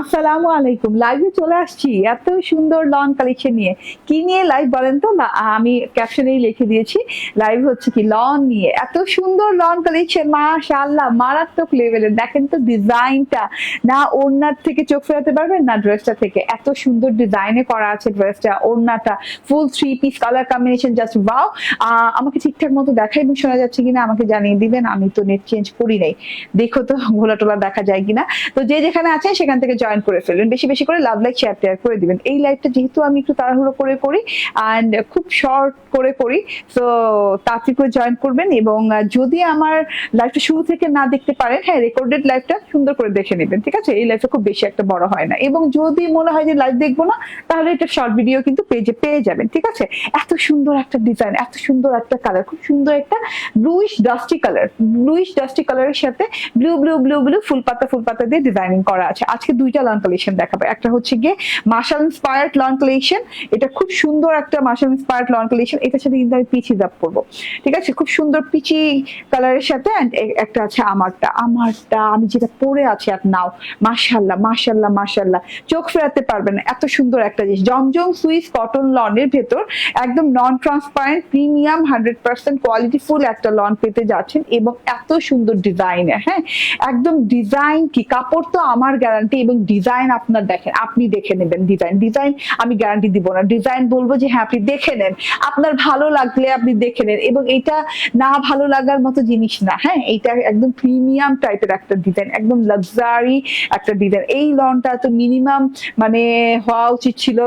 আসসালামু আলাইকুম লাইভে চলে আসছি সুন্দর লন কালেকশন নিয়ে। কি নিয়ে লাইভ বলেন তো? আমি লিখে দিয়েছি। লাইভ হচ্ছে কি লন নিয়ে। এত সুন্দর লন কালেকশন মারাত্মক লেভেলের দেখেন তো ডিজাইনটা না ওড়নার থেকে চোখ ফেরাতে পারবেন, না ড্রেসটা থেকে। এত সুন্দর ডিজাইনে করা আছে ড্রেসটা ওড়নাটা। Full three piece colour combination just wow আমাকে ঠিকঠাক মতো দেখাই শোনা যাচ্ছে কিনা, আমাকে জানিয়ে দিবেন। আমি তো নেট চেঞ্জ করি নাই। দেখো তো ঘোলা টোলা দেখা যায় কিনা। তো যে যেখানে আছেন সেখান থেকে জয়েন করে ফেলবেন বেশি বেশি করে লাভ লাইক শেয়ার টেয়ার করে দিবেন। এই লাইভটা যেহেতু আমি একটু তাড়াহুড়ো করে করি অ্যান্ড খুব শর্ট করে করি তো তাড়াতাড়ি করে জয়েন করবেন এবং যদি আমার লাইভটা শুরু থেকে না দেখতে পারেন হ্যাঁ রেকর্ডেড লাইভটা সুন্দর করে দেখে নেবেন, ঠিক আছে? এই লাইভটা খুব বেশি একটা বড় হয় না। এবং যদি মনে হয় যে লাইভ দেখব না, তাহলে এটা শর্ট ভিডিও কিন্তু পেজে পেয়ে যাবেন, ঠিক আছে? এত সুন্দর একটা ডিজাইন এত সুন্দর একটা কালার খুব সুন্দর একটা bluish dusty colour bluish dusty কালারের সাথে ব্লু ব্লু ব্লু ব্লু ফুল পাতা ফুল পাতা দিয়ে ডিজাইনিং করা আছে। আজকে দুইটা লন কালেকশন দেখাবো। একটা হচ্ছে গিয়ে মার্শাল ইন্সপায়ার্ড লন কালেকশন এটা খুব সুন্দর একটা মার্শাল ইন্সপায়ার্ড লন কালেকশন এটার সাথে কিন্তু আমি পিচি দাপ করব। ঠিক আছে? খুব সুন্দর পিচি কালারের সাথে একটা আছে আমারটা। আমারটা, আমি যেটা পরে আছি আর নাও। মাশাল্লাহ মাশাল্লাহ মাশাল্লাহ চোখ ফেরাতে পারবেন এত সুন্দর একটা জিনিস। জমজম সুইস কটন লনের ভেতর একদম non transparent premium hundred percent quality full একটা লন পেতে যাচ্ছেন এবং এত সুন্দর ডিজাইনের হ্যাঁ? একদম ডিজাইন কি? কাপড় তো আমার গ্যারান্টি এবং ডিজাইন আপনার দেখেন, আপনি দেখে নেবেন ডিজাইন ডিজাইন আমি গ্যারান্টি দিব না। ডিজাইন বলব যে হ্যাঁ আপনি দেখে নেন। আপনার ভালো লাগলে আপনি দেখে নেন এবং এটা না ভালো লাগার মতো জিনিস না। হ্যাঁ এটা একদম প্রিমিয়াম টাইপের একটা ডিজাইন একদম লাক্সারি একটা ডিজাইন এই লনটা তো মিনিমাম মানে হওয়া উচিত ছিল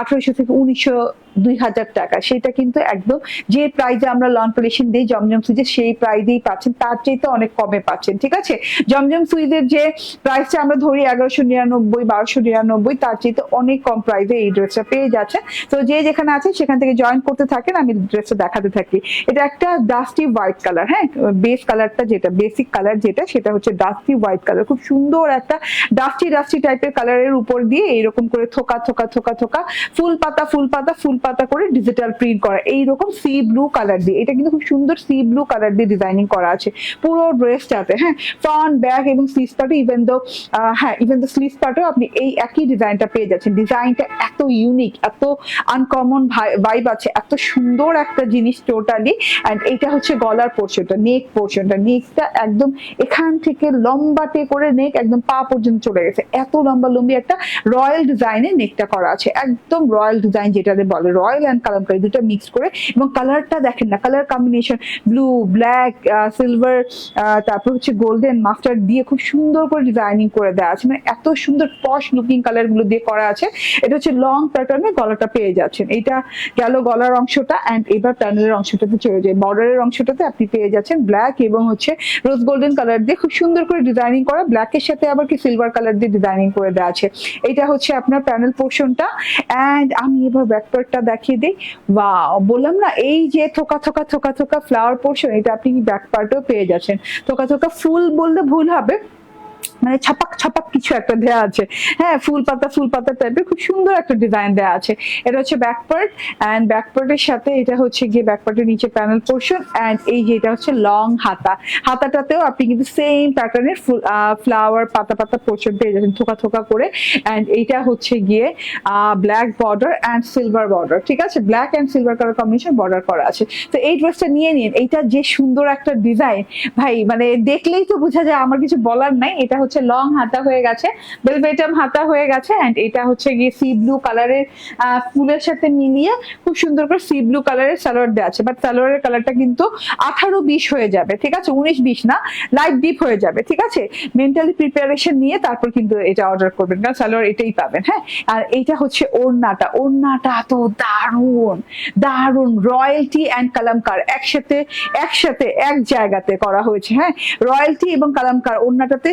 আঠারোশো থেকে উনিশশো দুই হাজার টাকা। সেটা কিন্তু একদম যে প্রাইজে আমরা লন কালেকশন দিই, জমজম সুইজে সেই প্রাইজেই পাচ্ছেন, তার চাইতে অনেক কমে পাচ্ছেন, ঠিক আছে? জমজম সুইজের যে প্রাইসটা আমরা ধরি এগারোশো নিরানব্বই, বারোশো নিরানব্বই, তার চাইতে অনেক কম প্রাইসে এই ড্রেসটা পেয়ে যাচ্ছেন। তো যে যেখানে আছে সেখান থেকে জয়েন করতে থাকেন, আমি ড্রেসটা দেখাতে থাকি। এটা একটা ডাস্টি হোয়াইট কালার হ্যাঁ? বেস কালারটা যেটা বেসিক কালার যেটা, সেটা হচ্ছে ডাস্টি হোয়াইট কালার খুব সুন্দর একটা ডাস্টি ডাস্টি টাইপের কালারের উপর দিয়ে এইরকম করে থোকা থোকা থোকা থোকা, ফুল পাতা ফুল পাতা ফুল পাতা করে ডিজিটাল প্রিন্ট করা। এইরকম সি ব্লু কালার দিয়ে। এটা কিন্তু খুব সুন্দর সি ব্লু কালার দিয়ে ডিজাইনিং করা আছে। পুরো ড্রেসটাতে হ্যাঁ? ফ্রন্ট ব্যাক এবং স্লিভস পার্টে ইভেন দো হ্যাঁ ইভেন দো স্লিভস পার্টেও আপনি এই একই ডিজাইনটা পেয়ে যাচ্ছেন। ডিজাইনটা এত ইউনিক এত আনকমন ভাইব আছে, এত সুন্দর একটা জিনিস টোটালি অ্যান্ড এইটা হচ্ছে গলার পোর্শনটা নেক পোর্শনটা নেকটা একদম এখান থেকে লম্বাটে করে নেক একদম পা পর্যন্ত চলে গেছে। এত লম্বা লম্বি একটা রয়্যাল ডিজাইনের নেকটা করা আছে। একদম রয়্যাল ডিজাইন যেটাতে বলে রয়্যাল অ্যান্ড কালামকারি দুটো মিক্স করে। এবং কালারটা দেখেন না, colour combination blue black silver তারপর হচ্ছে গোল্ডেন মাস্টার দিয়ে খুব সুন্দর করে ডিজাইনিং করে দেওয়া আছে। মানে এত সুন্দর পশ লুকিং কালারগুলো দিয়ে করা আছে। এটা হচ্ছে লং প্যাটার্নে গলাটা পেয়ে যাচ্ছেন। এটা গেল গলার অংশটা অ্যান্ড এবার প্যানেলের অংশটাতে চলে যায় বর্ডারের অংশটাতে আপনি পেয়ে যাচ্ছেন ব্ল্যাক এবং হচ্ছে রোজ গোল্ডেন কালার দিয়ে খুব সুন্দর করে ডিজাইনিং করা। ব্ল্যাকের সাথে আবার কি সিলভার কালার দিয়ে ডিজাইনিং করে দেওয়া আছে। এটা হচ্ছে আপনার প্যানেল পোর্শনটা অ্যান্ড আমি এবার ব্যাকপার্টটা দেখিয়ে দিই। বা বললাম না, এই যে থোকা থোকা থোকা থোকা ফ্লাওয়ার পোর্শন এটা আপনি ব্যাক পার্টেও পেয়ে যাচ্ছেন। থোকা থোকা ফুল বললে ভুল হবে। মানে ছাপাক ছাপাক কিছু একটা দেওয়া আছে। হ্যাঁ ফুল পাতা ফুল পাতা টাইপের খুব সুন্দর একটা ডিজাইন দেওয়া আছে। এটা হচ্ছে ব্যাক পার্ট অ্যান্ড ব্যাক পার্টের সাথে এটা হচ্ছে গিয়ে ব্যাক পার্টের নিচে প্যানেল পোর্শন অ্যান্ড এই যে এটা হচ্ছে লং হাতা। হাতাটাতেও আপনি কিন্তু সেম প্যাটার্নের ফুল ফ্লাওয়ার পাতা পাতা পোর্শন পেয়ে যাচ্ছেন থোকা থোকা করে। অ্যান্ড এইটা হচ্ছে গিয়ে black border and silver border ঠিক আছে? Black and silver colour combination border করা আছে। তো এই ড্রেসটা নিয়ে নিন। এইটা যে সুন্দর একটা ডিজাইন ভাই মানে দেখলেই তো বোঝা যায়, আমার কিছু বলার নাই। এটা হচ্ছে লং হাতা হয়ে গেছে বেলবেটাম হাতা হয়ে গেছে অ্যান্ড এটা হচ্ছে গিয়ে সি ব্লু কালারের ফুলের সাথে মিলিয়ে খুব সুন্দর করে সি ব্লু কালারের সালোয়ার দেওয়া আছে। বাট সালোয়ারের কালারটা কিন্তু আঠারো বিশ হয়ে যাবে, ঠিক আছে? উনিশ বিশ না লাইট ডিপ হয়ে যাবে, ঠিক আছে? মেন্টালি প্রিপারেশন নিয়ে তারপর কিন্তু এটা অর্ডার করবেন, কারণ সালোয়ার এটাই পাবেন হ্যাঁ? আর এইটা হচ্ছে ওড়নাটা ওড়নাটা তো দারুণ দারুণ রয়্যালটি অ্যান্ড কালামকার একসাথে একসাথে, এক জায়গাতে করা হয়েছে হ্যাঁ? রয়্যালটি এবং কালামকার ওড়নাটাতে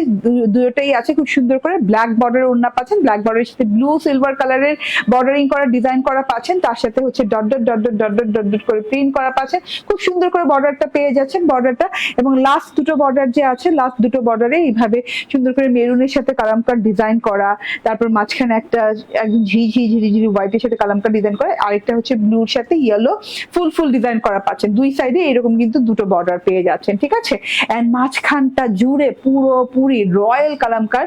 দু- দুটোটাই আছে, খুব সুন্দর করে। ব্ল্যাক বর্ডার ওড়না পাচ্ছেন ব্ল্যাক বর্ডারের সাথে ব্লু সিলভার কালারের বর্ডারিং করা ডিজাইন করা পাচ্ছেন। তার সাথে হচ্ছে dot dot dot dot dot dot dot করে প্রিন্ট করা পাচ্ছেন। খুব সুন্দর করে বর্ডারটা পেয়ে যাচ্ছেন বর্ডারটা এবং লাস্ট দুটো বর্ডার যে আছে লাস্ট দুটো বর্ডারে এইভাবে সুন্দর করে মেরুনের সাথে কালামকার ডিজাইন করা, তারপর মাঝখানে একটা একদম ঝি ঝি ঝিরি ঝিরি হোয়াইটের সাথে কালামকার ডিজাইন করে, আরেকটা হচ্ছে ব্লুর সাথে ইয়েলো ফুল ফুল ডিজাইন করা পাচ্ছেন। দুই সাইডে এরকম কিন্তু দুটো বর্ডার পেয়ে যাচ্ছেন, ঠিক আছে? এন্ড মাঝখানটা জুড়ে পুরোপুরি রয়্যাল রয়্যাল কালামকার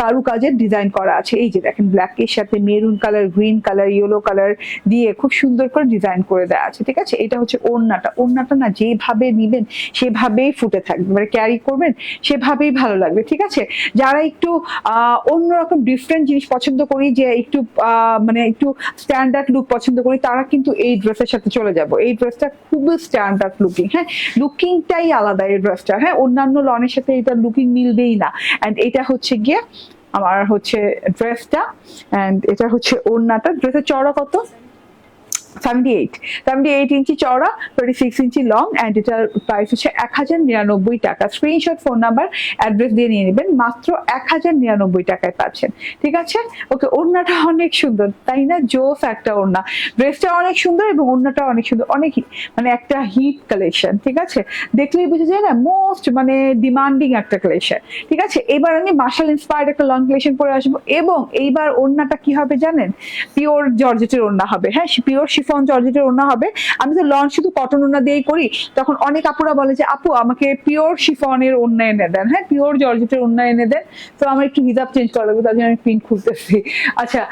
কারুকাজের ডিজাইন করা আছে। এই যে দেখেন ব্ল্যাক এর সাথে maroon colour green colour yellow colour দিয়ে খুব সুন্দর করে ডিজাইন করে দেওয়া আছে, ঠিক আছে? এটা হচ্ছে ওড়নাটা। ওড়নাটা না যেভাবে নিবেন, সেভাবেই ফুটে থাকবে। মানে ক্যারি করবেন, সেভাবেই ভালো লাগবে, ঠিক আছে? যারা একটু অন্যরকম ডিফারেন্ট জিনিস পছন্দ করি, যে একটু মানে একটু স্ট্যান্ডার্ড লুক পছন্দ করি, তারা কিন্তু এই ড্রেসের সাথে চলে যাব। এই ড্রেসটা খুবই স্ট্যান্ডার্ড লুকিং হ্যাঁ? লুকিংটাই আলাদা এই ড্রেসটা হ্যাঁ? অন্যান্য লনের সাথে এটা লুকিং মিলবেই না। অ্যান্ড এটা হচ্ছে গিয়ে আমার হচ্ছে ড্রেসটা। অ্যান্ড এটা হচ্ছে ওড়নাটা। ড্রেসের চড়া কত? সেভেন্টি অনেক সুন্দর, তাই না? জোস একটা ওড়না। ড্রেসটা অনেক সুন্দর এবং ওড়নাটা অনেক সুন্দর, অনেক মানে একটা হিট কালেকশন ঠিক আছে? দেখলেই বোঝা যায় না মোস্ট মানে ডিমান্ডিং একটা কালেকশন ঠিক আছে? এবার আমি মার্শাল ইন্সপায়ার্ড একটা লং কালেকশন পরে আসব, এবং এইবার ওড়নাটা কি হবে জানেন? পিওর জর্জেটের ওড়না হবে। হ্যাঁ পিওর শিফন জর্জেটের ওড়না হবে। আমি তো লন শুধু কটন ওড়না দিয়েই করি। তখন অনেক আপুরা বলে যে, আপু, আমাকে পিওর শিফনের ওড়না এনে দেন। হ্যাঁ পিওর জর্জেটের ওড়না এনে দেন। তো আমার একটু হিজাব চেঞ্জ করা লাগবে, তার জন্য আমি প্রিন্ট খুলতেছি। আচ্ছা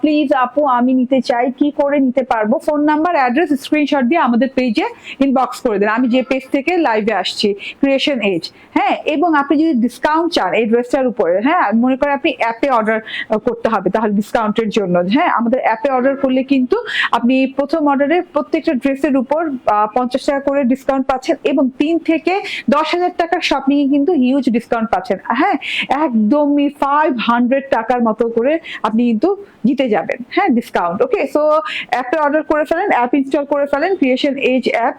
প্লিজ আপু, আমি নিতে চাই, কি করে নিতে পারব? ফোন নাম্বার অ্যাড্রেস স্ক্রিনশট দিয়ে আমাদের পেজে ইনবক্স করে দেন। আমি যে পেজ থেকে লাইভে আসছি ক্রিয়েশন এজ হ্যাঁ এবং আপনি যদি ডিসকাউন্ট চান এই ড্রেসটার উপরে হ্যাঁ মনে করেন আপনি অ্যাপে অর্ডার করতে হবে, তাহলে ডিসকাউন্টের জন্য। হ্যাঁ আমাদের অ্যাপে অর্ডার করলে কিন্তু আপনি প্রথম অর্ডারে প্রত্যেকটা ড্রেসের উপর পঞ্চাশ টাকা করে ডিসকাউন্ট পাচ্ছেন এবং তিন থেকে দশ হাজার টাকার শপিং এ কিন্তু হিউজ ডিসকাউন্ট পাচ্ছেন। হ্যাঁ একদমই ফাইভ হান্ড্রেড টাকার মতো করে আপনি কিন্তু জিতে যাবেন। হ্যাঁ ডিসকাউন্ট ওকে সো অ্যাপে অর্ডার করে ফেলেন অ্যাপ ইনস্টল করে ফেলেন creation edge app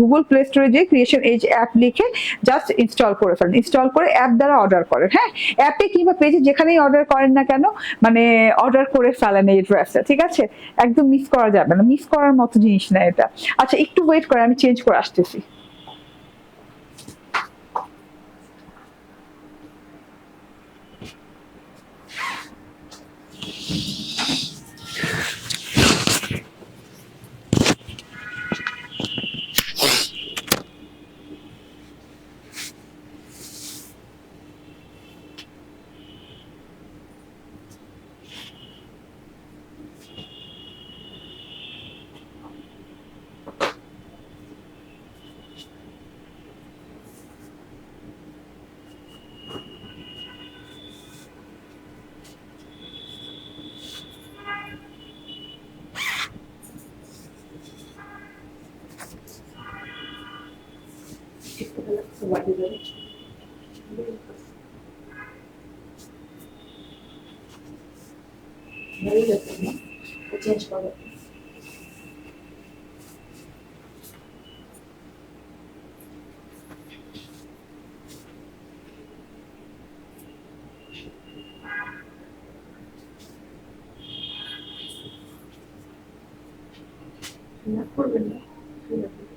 Google play স্টোরে যে ক্রিয়েশন এজ অ্যাপ লিখে জাস্ট ইনস্টল করে ফেলেন। ইনস্টল করে অ্যাপ দ্বারা অর্ডার করেন হ্যাঁ? অ্যাপে কিংবা পেজে যেখানেই অর্ডার করেন না কেন মানে অর্ডার করে ফেলেন এই ড্রেসটা ঠিক আছে? একদম মিস করা যাবে না মিস করার মতো জিনিস না এটা। আচ্ছা একটু ওয়েট করে, আমি চেঞ্জ করে আসতেছি। চেঞ্জ করো না করবেন না ঠিক আছে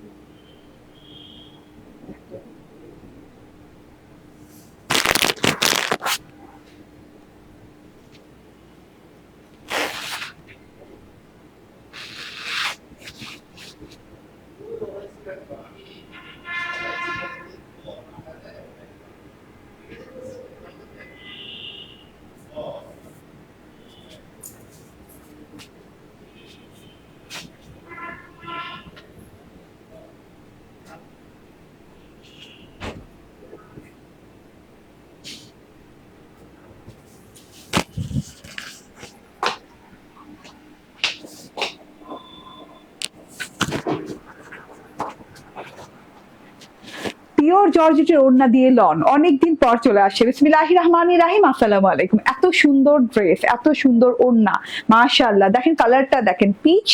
পিওর জর্জেটের ওড়না দিয়ে লন। অনেকদিন পর চলে আসছে বিসমিল্লাহি রহমান রাহিম, আসসালামু আলাইকুম। এত সুন্দর ড্রেস, এত সুন্দর ওড়না, মাশাআল্লাহ। দেখেন কালারটা, দেখেন পিচ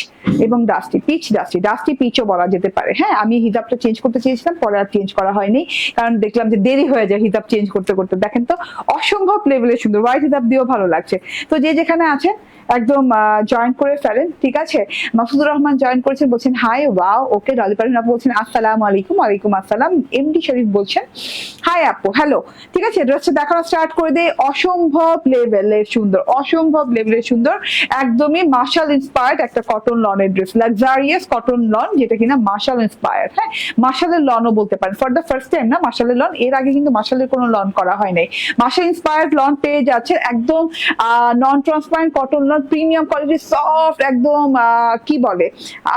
এবং ডাস্টি। Peach, dusty. ডাস্টি, পিচও বলা যেতে পারে। হ্যাঁ আমি হিজাবটা চেঞ্জ করতে চেয়েছিলাম, পরে আর চেঞ্জ করা হয়নি। কারণ দেখলাম যে দেরি হয়ে যায় হিজাব চেঞ্জ করতে করতে। দেখেন তো, অসম্ভব লেভেলের সুন্দর। হোয়াইট হিজাব দিয়েও ভালো লাগছে। তো যে যেখানে আছেন, একদম জয়েন করে ফেলেন, ঠিক আছে? মাসুদুর রহমান জয়েন করেছেন, বলছেন hi wow okay Dolly Parin আপু বলছেন, আসসালামু আলাইকুম, ওয়ালাইকুম আসসালাম। এমডি শরীফ আরিফ বলছেন। হাই আপু হ্যালো ঠিক আছে ড্রেসটা দেখানো স্টার্ট করে দেই। অসম্ভব লেভেলের সুন্দর, অসম্ভব লেভেলের সুন্দর, একদমই মার্শাল ইন্সপায়ার্ড একটা কটন লনের ড্রেস লাক্সারিয়াস কটন লন যেটা কিনা মার্শাল ইন্সপায়ার্ড হ্যাঁ? মার্শালের লনও বলতে পারেন। ফর দ্য ফার্স্ট টাইম না মার্শালের লন এর আগে কিন্তু মার্শালের কোনো লন করা হয় নাই। মার্শাল ইন্সপায়ার্ড লন পেয়ে যাচ্ছে একদম non transparent cotton lawn premium quality soft একদম কি বলে,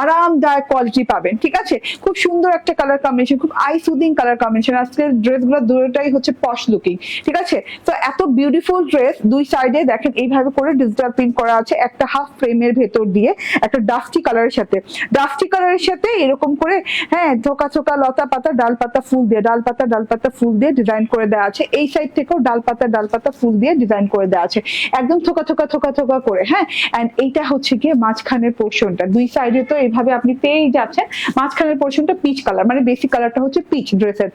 আরামদায়ক কোয়ালিটি পাবেন। ঠিক আছে? খুব সুন্দর একটা কালার কম্বিনেশন খুব আই সুদিং কালার কম্বিনেশন আজকের ড্রেসগুলো দুটোটাই হচ্ছে পশ লুকিং ঠিক আছে? তো এত বিউটিফুল ড্রেস দুই সাইডে দেখেন এইভাবে করে ডিজিটাল প্রিন্ট করা আছে, একটা হাফ ফ্রেমের ভেতর দিয়ে, একটা ডাস্টি কালারের সাথে। ডাস্টি কালারের সাথে এরকম করে হ্যাঁ থোকা থোকা লতা পাতা ডাল পাতা ফুল দিয়ে ডাল পাতা ডাল পাতা ফুল দিয়ে ডিজাইন করে দেওয়া আছে। এই সাইড থেকেও ডাল পাতা ডাল পাতা ফুল দিয়ে ডিজাইন করে দেওয়া আছে। একদম থোকা থোকা থোকা থোকা করে হ্যাঁ? এন্ড এইটা হচ্ছে গিয়ে মাঝখানের পোর্শনটা দুই সাইডে তো এইভাবে আপনি পেয়েই যাচ্ছেন। মাঝখানের পোর্শনটা পিচ কালার মানে বেসিক কালারটা হচ্ছে পিচ ড্রেসের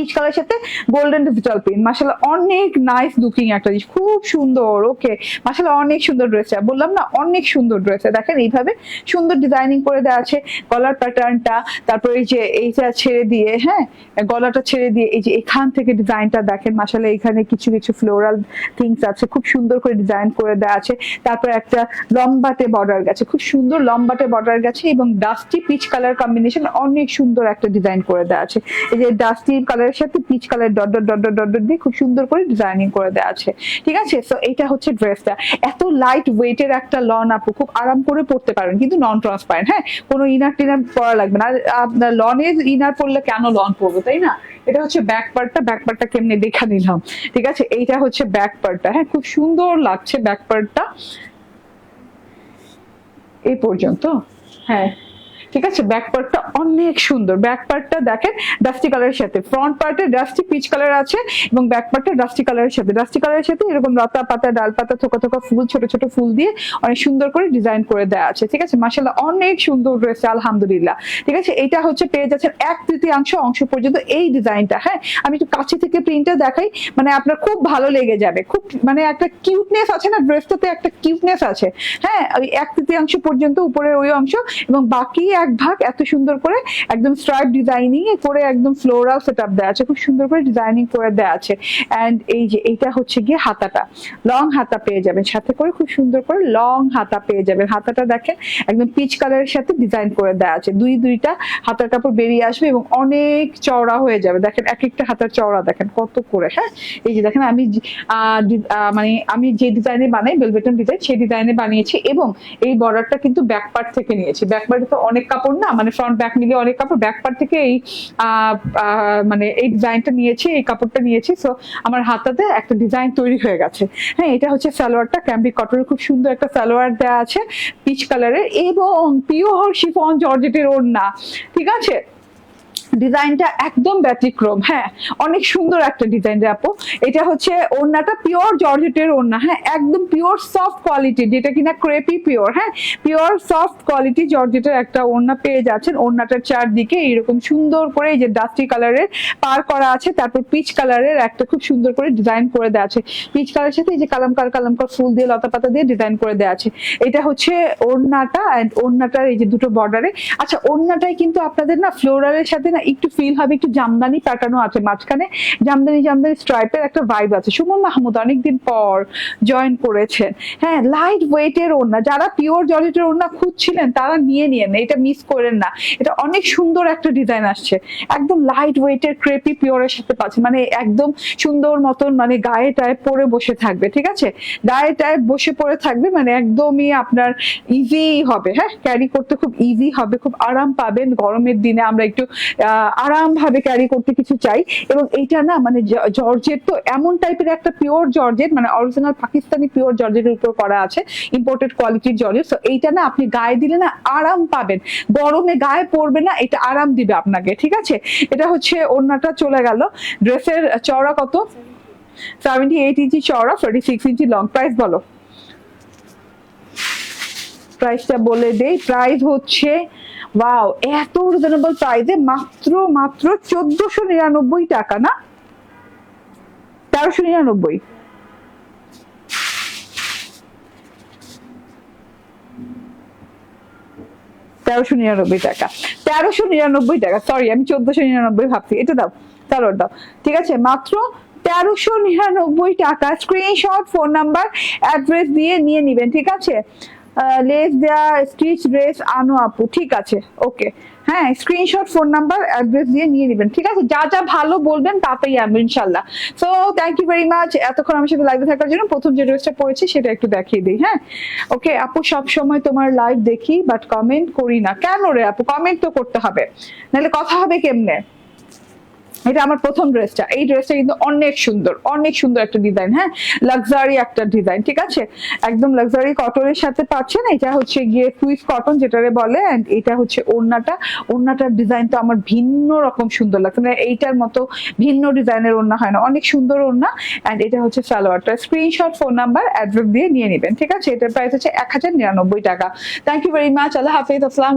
পিচ কালার সাথে গোল্ডেন ডিজিটাল প্রিন্ট মাসাল্লাহ অনেক নাইস লুকিং একটা জিনিস। খুব সুন্দর ওকে মাসাল্লাহ অনেক সুন্দর ড্রেসটা বললাম না, অনেক সুন্দর ড্রেসটা দেখেন, এইভাবে সুন্দর ডিজাইনিং করে দেওয়া আছে। গলার প্যাটার্নটা তারপরে এই যে এইটা ছেড়ে দিয়ে হ্যাঁ? গলাটা ছেড়ে দিয়ে এই যে এখান থেকে ডিজাইনটা দেখেন। মাসাল্লাহ এখানে কিছু কিছু ফ্লোরাল থিংস আছে। খুব সুন্দর করে ডিজাইন করে দেওয়া আছে। তারপর একটা লম্বাটে বর্ডার গেছে। খুব সুন্দর লম্বাটে বর্ডার গেছে এবং ডাস্টি পিচ কালার কম্বিনেশন অনেক সুন্দর একটা ডিজাইন করে দেওয়া আছে। এই যে ডাস্টি কালারের সাথে peach colour dot dot dot dot dot dot দিয়ে খুব সুন্দর করে ডিজাইনিং করে দেওয়া আছে। ঠিক আছে? তো এটা হচ্ছে ড্রেসটা এত লাইট ওয়েটের একটা লন আপু, খুব আরাম করে পড়তে পারেন, কিন্তু নন ট্রান্সপারেন্ট হ্যাঁ? কোনো ইনার টিনার পরা লাগবে না। আপনার লনের ইনার পরলে কেন লন পরবো, তাই না? এটা হচ্ছে ব্যাক পার্টটা ব্যাক পার্টটা কেমনে দেখা নিলাম? ঠিক আছে? এইটা হচ্ছে ব্যাক পার্টটা হ্যাঁ? খুব সুন্দর লাগছে ব্যাক পার্টটা এই পর্যন্ত হ্যাঁ। ঠিক আছে? ব্যাক পার্টটা অনেক সুন্দর। ব্যাক পার্টটা দেখেন ডাস্টি কালারের সাথে। ফ্রন্ট পার্টে ডাস্টি পিচ কালার আছে এবং ব্যাক পার্টে ডাস্টি কালারের সাথে। ডাস্টি কালারের সাথে এরকম লতা পাতা, ডাল পাতা, থোকা থোকা ফুল, ছোট ছোট ফুল দিয়ে অনেক সুন্দর করে ডিজাইন করে দেওয়া আছে। ঠিক আছে? মাসাল্লাহ অনেক সুন্দর ড্রেস আলহামদুলিল্লাহ। ঠিক আছে? এটা হচ্ছে পেয়ে যাচ্ছেন এক তৃতীয়াংশ অংশ পর্যন্ত এই ডিজাইনটা হ্যাঁ? আমি একটু কাছে থেকে প্রিন্টটা দেখাই মানে আপনার খুব ভালো লেগে যাবে। খুব মানে একটা কিউটনেস আছে না ড্রেসটাতে একটা কিউটনেস আছে। হ্যাঁ? ওই এক তৃতীয়াংশ পর্যন্ত উপরের ওই অংশ এবং বাকি এক ভাগ, এত সুন্দর করে একদম স্ট্রাইপ ডিজাইনিং এ করে একদম ফ্লোরাল সেট আপ দেওয়া আছে, খুব সুন্দর করে ডিজাইনিং করে দেওয়া আছে। অ্যান্ড এই যে, এইটা হচ্ছে গিয়ে হাতাটা। লং হাতা পেয়ে যাবেন, সাথে করে খুব সুন্দর করে লং হাতা পেয়ে যাবেন। হাতাটা দেখেন, একদম পিচ কালারের সাথে ডিজাইন করে দেওয়া আছে। দুই, দুইটা হাতার কাপড় বেরিয়ে আসবে এবং অনেক চওড়া হয়ে যাবে। দেখেন, এক একটা হাতার চওড়া, দেখেন কত করে হ্যাঁ? এই যে দেখেন, আমি মানে আমি যে ডিজাইনে বানাই বেলবেটন ডিজাইন সেই ডিজাইনে বানিয়েছি এবং এই বর্ডারটা কিন্তু ব্যাক পার্ট থেকে নিয়েছি। ব্যাক পার্টে তো অনেক কাপড় না মানে ফ্রন্ট ব্যাক মিলিয়ে অনেক কাপড় ব্যাক পার থেকে এই মানে এই ডিজাইনটা নিয়েছি, এই কাপড়টা নিয়েছি সো আমার হাতাতে একটা ডিজাইন তৈরি হয়ে গেছে। হ্যাঁ এটা হচ্ছে সালোয়ারটা ক্যাম্বিক কটনের খুব সুন্দর একটা সালোয়ার দেওয়া আছে পিচ কালারের এবং পিওর শিফন জর্জেটের ওড়না, ঠিক আছে? ডিজাইনটা একদম ব্যতিক্রম হ্যাঁ। অনেক সুন্দর একটা ডিজাইন আপু। এটা হচ্ছে ওড়নাটা পিওর জর্জেটের ওড়না হ্যাঁ। একদম পিওর সফট কোয়ালিটি যেটা কিনা ক্রেপি পিওর হ্যাঁ। পিওর সফট কোয়ালিটি জর্জেটের একটা ওড়না পেয়ে যাচ্ছেন। ওড়নাটার চারদিকে এরকম সুন্দর করে এই যে ডাস্টি কালারের পার করা আছে, তারপর পিচ কালারের একটা খুব সুন্দর করে ডিজাইন করে দেওয়া আছে। পিচ কালারের সাথে এই যে কালামকার কালামকার ফুল দিয়ে লতা পাতা দিয়ে ডিজাইন করে দেওয়া আছে। এটা হচ্ছে ওড়নাটা অ্যান্ড ওড়নাটার এই যে দুটো বর্ডারে আচ্ছা ওড়নাটাই কিন্তু আপনাদের না ফ্লোরালের সাথে না একটু ফিল হবে, একটু জামদানি প্যাটার্নও আছে মাঝখানে। জামদানি জামদানি স্ট্রাইপের একটা ভাইব আছে। সুমন মাহমুদ অনেকদিন পর জয়েন করেছেন। হ্যাঁ লাইট ওয়েটের ওড়না, যারা পিওর জর্জেটের ওড়না খুঁজছিলেন, তারা নিয়ে নিয়েন এটা মিস করেন না। এটা অনেক সুন্দর একটা ডিজাইন আসছে। একদম লাইট ওয়েটের ক্রেপি পিওরের সাথে পাচ্ছে। মানে একদম সুন্দর মতন মানে গায়ে টায়ে পরে বসে থাকবে, ঠিক আছে? গায়ে টায়ে বসে পরে থাকবে মানে একদমই আপনার ইজি হবে। হ্যাঁ ক্যারি করতে খুব ইজি হবে। খুব আরাম পাবেন। গরমের দিনে আমরা একটু আরাম ভাবে ক্যারি করতে কিছু চাই। এবং এইটা না মানে জর্জেট তো এমন টাইপের একটা পিওর জর্জেট মানে অরিজিনাল পাকিস্তানি পিওর জর্জেটের উপর করা আছে ইম্পোর্টেড কোয়ালিটির জর্জেট। তো এইটা না আপনি গায়ে দিলে না আরাম পাবেন। গরমে গায়ে পড়বে না, এটা আরাম দিবে আপনাকে, ঠিক আছে? এটা হচ্ছে ওড়নাটা চলে গেল। ড্রেসের চওড়া কত? সেভেন্টি এইট ইঞ্চি চওড়া thirty six inch long price বলো। প্রাইসটা বলে দেই। প্রাইস হচ্ছে ওয়াও এত রিজনেবল প্রাইসে মাত্র মাত্র চোদ্দশো নিরানব্বই টাকা না? তেরোশো নিরানব্বই। তেরোশো নিরানব্বই টাকা। তেরোশো নিরানব্বই টাকা সরি আমি চোদ্দশো নিরানব্বই ভাবছি। এটা দাও সালোয়ার দাও। ঠিক আছে, মাত্র তেরোশো নিরানব্বই টাকা স্ক্রিনশট ফোন নাম্বার অ্যাড্রেস দিয়ে নিয়ে নিবেন, ঠিক আছে? লেস দেয়া স্টিচ ড্রেস আনো আপু, ঠিক আছে ওকে হ্যাঁ স্ক্রিনশট ফোন নাম্বার অ্যাড্রেস দিয়ে নিয়ে নেবেন, ঠিক আছে? যা যা ভালো বলবেন, তাতেই আমি ইনশাল্লাহ। So thank you very much এতক্ষণ আমার সাথে লাইভে থাকার জন্য প্রথম যে ড্রেসটা পড়েছি সেটা একটু দেখিয়ে দিই হ্যাঁ? ওকে আপু, সব সময় তোমার লাইভ দেখি বাট কমেন্ট করি না। কেন রে আপু? কমেন্ট তো করতে হবে। নাহলে কথা হবে কেমনে? এটা আমার প্রথম ড্রেসটা। এই ড্রেসটা কিন্তু অনেক সুন্দর অনেক সুন্দর একটা ডিজাইন হ্যাঁ? লাক্সারি একটা ডিজাইন ঠিক আছে? একদম লাক্সারি কটনের সাথে পাচ্ছেন। এটা হচ্ছে গিয়ে সুইস কটন যেটারে বলে এন্ড এটা হচ্ছে ওড়নাটা। ওড়নাটার ডিজাইন তো আমার ভিন্ন রকম সুন্দর লাগছে। মানে এইটার মতো ভিন্ন ডিজাইনের ওড়না হয় না। অনেক সুন্দর ওড়না এন্ড এটা হচ্ছে সালোয়ারটা। স্ক্রিনশট ফোন নাম্বার অ্যাড্রেস দিয়ে নিয়ে নেবেন, ঠিক আছে? এটার প্রাইস হচ্ছে এক হাজার নিরানব্বই টাকা। থ্যাংক ইউ ভেরি মাচ আল্লাহ হাফিজ, আসসালাম